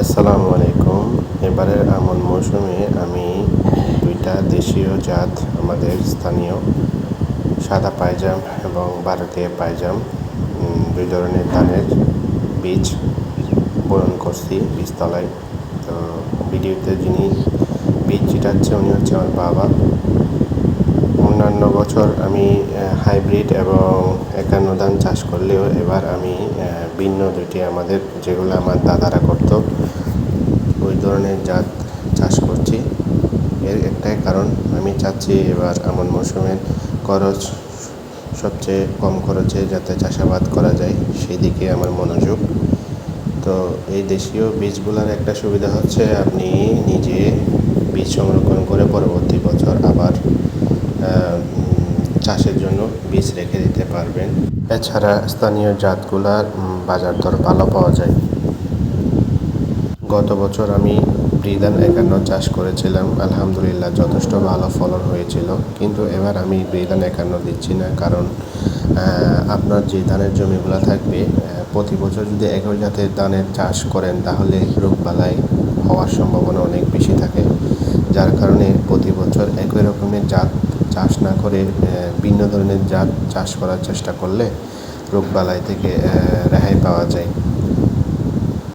আসসালামু আলাইকুম। এবারের আমন মৌসুমে আমি দুইটা দেশীয় জাত আমাদের স্থানীয়। সাদা পায়জাম এবং ভারতীয় পায়জাম। দুই ধরনের ধানের বীজ বরণ করছি বীজতলায়। তো ভিডিওতে যিনি বীজ ছিটাচ্ছে উনি হচ্ছে আমার বাবা। অন্যান্য বছর আমি হাইব্রিড এবং একান্ন ধান চাষ করলেও এবার আমি ভিন্ন দুইটি আমাদের, যেগুলো আমার দাদারা করতো, ওই ধরনের জাত চাষ করছি। এর একটাই কারণ, আমি চাচ্ছি এবার এমন মৌসুমের খরচ সবচেয়ে কম খরচে যাতে চাষাবাদ করা যায় সেই দিকে আমার মনোযোগ। তো এই দেশীয় বীজগুলোর একটা সুবিধা হচ্ছে, আপনি নিজে চাষের জন্য বীজ রেখে দিতে পারবেন। এছাড়া স্থানীয় জাতগুলার বাজার দর ভালো পাওয়া যায়। গত বছর আমি ব্রিদান একান্ন চাষ করেছিলাম। আলহামদুলিল্লাহ যথেষ্ট ভালো ফলন হয়েছিল। কিন্তু এবার আমি ব্রিদান একান্ন দিচ্ছি না। কারণ আপনার যে ধানের জমিগুলো থাকবে প্রতি বছর যদি একই জাতের ধানের চাষ করেন, তাহলে রোগবালাই হওয়ার সম্ভাবনা অনেক বেশি থাকে। যার কারণে প্রতি বছর একই রকমের জাত না করে ভিন্ন ধরনের জাত চাষ করার চেষ্টা করলে রোগবালাই থেকে রেহাই পাওয়া যায়।